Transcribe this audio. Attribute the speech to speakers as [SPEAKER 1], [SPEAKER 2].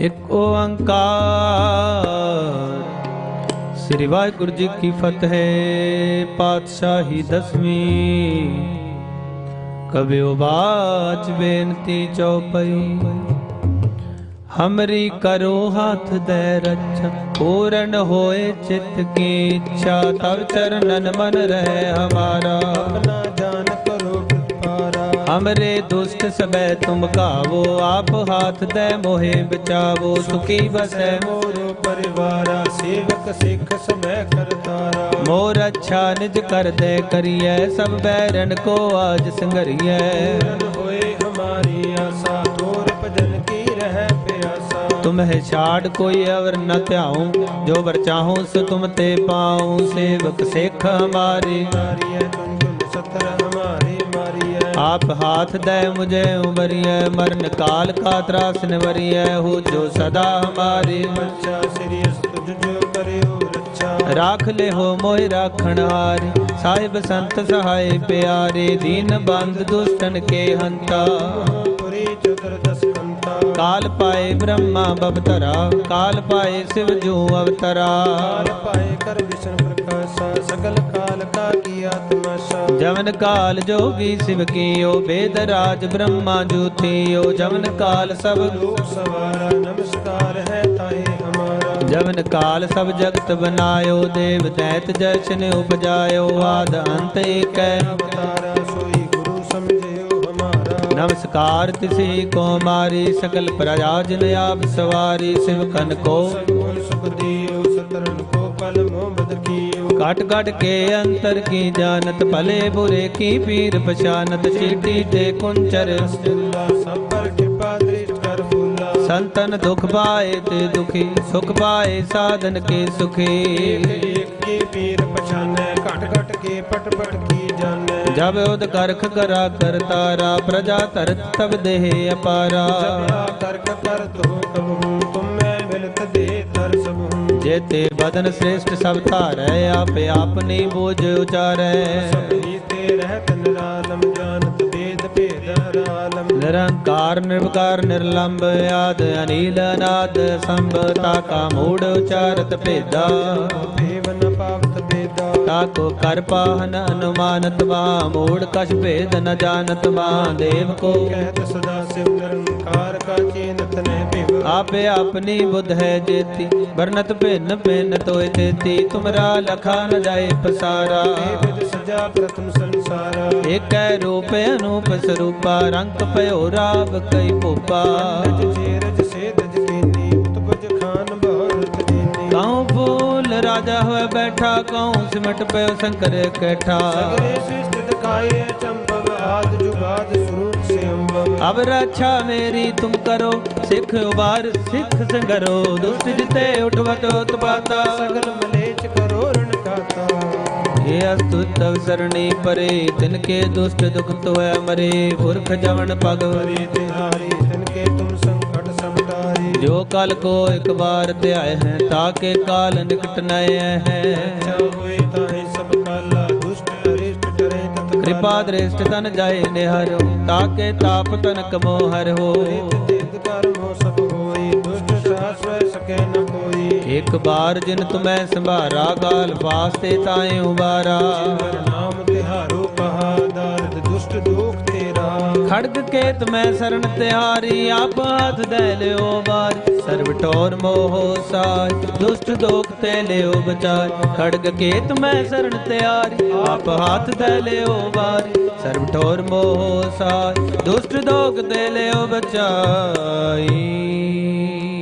[SPEAKER 1] ਇੱਕ ਓੰਕਾਰ। ਸ੍ਰੀ ਵਾਹਿਗੁਰੂ ਜੀ ਕੀ ਫਤਿਹ, ਪਾਤਸ਼ਾਹੀ ਦਸਵੀਂ। ਕਬਿਓ ਬਾਚ ਬੇਨਤੀ ਚਉਪਈ ਹਮਰੀ ਕਰੋ ਹੱਥ ਦੇ ਰੱਛਾ, ਪੂਰਨ ਹੋਏ ਚਿਤ ਕੀ ਇੱਛਾ। ਤਵ ਚਰਨਨ ਮਨ ਰਹਿ ਹਮਾਰਾ।
[SPEAKER 2] ਆਪਣਾ ਜਾਨ
[SPEAKER 1] ਹਮਰੇ ਦੁਸ਼ਟ ਸਬੈ ਤੁਮ ਕਾਵੋ ਆਪ ਹਾਥ ਦੇ ਮੋਹਿ ਬਚਾਵੋ ਸੁਖੀ ਬਸੈ
[SPEAKER 2] ਮੋਰੋ ਪਰਿਵਾਰਾ ਸੇਵਕ ਸਿੱਖ ਸਮੈ ਕਰਤਾਰਾ।
[SPEAKER 1] ਮੋਰ ਅੱਛਾ ਨਿਜ ਕਰਦੇ ਕਰੀਐ ਸਭ ਬੈਰਨ ਕੋ ਆਜ ਸੰਗਰੀਐ
[SPEAKER 2] ਹੋਏ ਹਮਾਰੀ ਆਸਾ ਤੋਰ ਭਜਨ ਕੀ ਰਹਿ ਪਿਆਸਾ।
[SPEAKER 1] ਤੁਮਹਿ ਛਾੜ ਕੋਈ ਅਵਰ ਨ ਧਿਆਉ ਜੋ ਵਰ ਚਾਹੂੰ ਸੋ ਤੁਮ ਤੇ ਪਾਉ। ਸੇਵਕ ਸਿੱਖ ਹਮਾਰੇ।
[SPEAKER 2] ਮਾਰੀਐ ਤੁਨ ਸਤਰ ਮਾਰੀਐ
[SPEAKER 1] ਆਪ ਹਾਥ ਦੇ ਮੁਝੇ ਉਬਰੀਐ ਮਰਨ ਕਾਲ ਕਾ ਤਰਾਸ ਨਿਵਰੀਐ, ਹੋ ਜੋ ਸਦਾ ਹਮਾਰੇ
[SPEAKER 2] ਬੱਚਾ ਸ੍ਰੀ ਅਸਤੁ
[SPEAKER 1] ਰਾਖ ਲੈ ਹੋ ਮੋਹਿ ਰਾਖਣ ਸਾਹਿਬ ਸੰਤ ਸਹਾਇ ਪਿਆਰੇ, ਦੀਨ ਬੰਦ ਦੁਸ਼ਟਨ ਕੇ ਹੰਤਾ।
[SPEAKER 2] ਪੁਰੀ ਚਤੁਰਦਸ ਕੰਤਾ
[SPEAKER 1] ਕਾਲ ਪਾਏ ਬ੍ਰਹਮਾ ਬਵਤਰਾ ਕਾਲ ਪਾਏ ਸਿਵ ਜੋ ਅਵਤਰਾ।
[SPEAKER 2] ਕਾਲ ਪਾਏ ਕਰ ਵਿਸ਼ਨ ਪ੍ਰਕਾਸ਼ਾ ਸਗਲ ਕਾਲ ਕਾ ਕੀ ਆਤਮਾ ਸਾ
[SPEAKER 1] ਜਮਨ ਕਾਲ ਜੋਗੀ ਸਿਵ ਕੀਓ ਬੇਦ ਰਾਜ ਬ੍ਰਹਮਾ ਜੂਥੀਓ ਜਮਨ ਕਾਲ ਸਭ
[SPEAKER 2] ਲੋਕ ਸਵਾਰਾ ਨਮਸਕਾਰ ਹੈ ਤਾਏ ਹਮਾਰਾ।
[SPEAKER 1] ਜਮਨ ਕਾਲ ਸਭ ਜਗਤ ਬਨਾਇਓ ਦੇਵ ਦੈਤ ਜਸ਼ਨ ਉਪਜਾਇਓ। ਆਦ ਅੰਤ ਏਕੈ।
[SPEAKER 2] ਅਵਤਾਰਾ
[SPEAKER 1] ਨਮਸਕਾਰ ਤਿਸੀ ਕੋ ਮਾਰੀ, ਸਕਲ ਪ੍ਰਜਾ ਜਿਨ ਆਪ ਸਵਾਰੀ, ਸਿਵ ਕਨ ਕੋ।
[SPEAKER 2] ਸਗੁਣ ਸਤਰਨ ਕੋ ਪਲ ਮੋਹਬਦ ਕੀਓ
[SPEAKER 1] ਕਟ ਕਟ ਕੇ ਅੰਤਰ ਕੀ ਜਾਣਤ, ਭਲੇ ਬੁਰੇ ਕੀ ਪੀਰ ਪਛਾਨਤ, ਚੀਟੀ ਤੇ ਕੁੰਚਰ।
[SPEAKER 2] ਸਭ ਪਰ
[SPEAKER 1] ਸੰਤਨ ਦੁਖ ਪਾਏ ਤੇ ਦੁਖੀ ਸੁਖ ਪਾਏ ਸਾਧਨ ਕੇ ਸੁਖੀ।
[SPEAKER 2] ਏਕ ਏਕ ਕੀ ਪੀਰ ਪਛਾਨੈ ਘਟ ਘਟ ਕੇ ਪਟ ਪਟ ਕੀ ਜਾਣੈ।
[SPEAKER 1] ਜਬ ਉਦ ਕਰਖ ਕਰਾ ਕਰਤਾਰਾ ਪ੍ਰਜਾ ਧਰਤ ਤਬ ਦੇਹ ਅਪਾਰਾ।
[SPEAKER 2] ਜਪਿਆ ਕਰਕ ਕਰਤ ਹੋ ਕਬਹੂ ਤੁਮੈ ਮਿਲਤ ਦੇ ਦਰ ਸਭੂ
[SPEAKER 1] ਜੇਤੇ ਬਦਨ ਸ੍ਰੇਸ਼ਟ ਸਭ ਧਾਰੈ ਆਪੇ ਆਪਨੀ ਬੋਝ ਉਚਾਰੈ।
[SPEAKER 2] ਸਭੀ
[SPEAKER 1] ਨਿਰੰਕਾਰ ਨਿਰਵਕਾਰ ਨਿਰਲੰਭ ਆਦ ਅਨੀਲ ਅਨਾਦ ਸੰਭਤਾ ਕਾ ਮੂੜ ਉਚਾਰਤ ਭੇਦਾ।
[SPEAKER 2] ਭੇਵ ਪਾਵਤ ਬੇਦਾ
[SPEAKER 1] ਤਾਕੋ ਕਰ ਪਾਹਨ ਅਨੁਮਾਨਤ ਵਾ ਮੂੜ ਕਛ ਭੇਦ ਨ ਜਾਣਤ ਵਾ ਦੇਵ ਕੋ।
[SPEAKER 2] ਕਹਿਤ ਸਦਾ ਸਿਵ ਨਿਰੰਕਾਰ ਕਾ ਚੀਨਤ ਨਹਿ ਭਿਵ।
[SPEAKER 1] ਆਪੇ ਆਪਣੀ ਬੁੱਧ ਹੈ ਜੇਤੀ ਵਰਨਤ ਭਿੰਨ ਭਿੰਨ ਤੋਇ ਤੇਤੀ ਤੁਮਰਾ ਲਖਾ ਨ ਜਾਏ ਪਸਾਰਾ।
[SPEAKER 2] ਵਿਦ ਸਜਾ ਪ੍ਰਥਮ ਸੰਸਾਰਾ।
[SPEAKER 1] ਏਕੈ ਰੂਪ ਅਨੂਪ ਸਰੂਪਾ ਰੰਗ ਭਇਓ ਰਾਵ ਰਾਜਾ ਹੋਏ ਬੈਠਾ ਕਉ ਸਿਮਟ ਪਇਓ ਸ਼ੰਕਰ ਕੈਠਾ?
[SPEAKER 2] ਸਗਰੇ ਸ੍ਰਿਸ਼ਟ ਦਿਖਾਏ ਚੰਪਵ ਆਦ ਜੁਗਾਦ ਸਰੂਪ ਸੇ ਅੰਬਵ
[SPEAKER 1] ਅਬ ਰੱਛਾ ਮੇਰੀ ਤੁਮ ਕਰੋ ਸਿੱਖ ਉਬਾਰ ਸਿੱਖ ਸੰਗਰੋ। ਦੁਸ਼ਟ ਜਿਤੇ ਉਠਵਤ ਉਤਪਾਤਾ।
[SPEAKER 2] ਸਗਲ ਮਲੇਚ ਕਰੋ ਰਣ ਕਾਤਾ
[SPEAKER 1] ਇਹ ਅਸਤੁਤ ਤਵ ਸਰਣੀ ਪਰੇ ਤਿਨ ਕੇ ਦੁਸ਼ਟ ਦੁਖ ਤੋਇ ਮਰੇ। ਪੁਰਖ ਜਵਨ ਪਗ
[SPEAKER 2] ਹਰੀ
[SPEAKER 1] ਜੋ ਕਲ ਕੋ ਇੱਕ ਬਾਰ ਧਿਆਏ ਹੈ ਤਾਕੇ ਕਾਲ ਨਿਕਟ ਨਏ ਹੈ।
[SPEAKER 2] ਹੋਏ ਤਾਹੇ ਸਭ ਕਾਲਾ ਦੁਸ਼ਟ ਅਰਿਸ਼ਟ ਡਰੇ ਤਤ
[SPEAKER 1] ਕਿਰਪਾ ਦ੍ਰਿਸ਼ਟ ਤਨ ਜਾਏ ਨਿਹਰੋ ਤਾਕੇ ਤਾਪ ਤਨ ਕਮੋ ਹਰ ਹੋ।
[SPEAKER 2] ਤਿਤ ਕਰਮੋ ਸਭ ਹੋਈ ਦੁਸ਼ਟ ਸਾਸ ਵੈ ਸਕੈ ਨ ਕੋਈ
[SPEAKER 1] ਇੱਕ ਬਾਰ ਜਿਨ ਤੁਮੈ ਸੰਭਾਰਾ ਕਾਲ ਵਾਸਤੇ ਤਾਏ ਉਬਾਰਾ। ਖੜਗ ਕੇ ਤੁਮੈ ਸ਼ਰਨ ਤਿਹਾਰੀ ਆਪ ਹੱਥ ਦੇ ਲਿਓ ਵਾਰ। ਸਰਬ ਟੋਰ ਮੋਹ ਸਾਜ ਦੁਸ਼ਟ ਦੋਖ ਤੇ ਲਿਓ ਬਚਾਇ ਖੜਗ ਕੇ ਤੁਮੈ ਸ਼ਰਨ ਤਿਹਾਰੀ ਆਪ ਹੱਥ ਦੇ ਲਿਓ ਵਾਰ। ਸਰਬ ਟੋਰ ਮੋਹ ਸਾਜ ਦੁਸ਼ਟ ਦੋਖ ਤੇ ਲਿਓ ਬਚਾਈ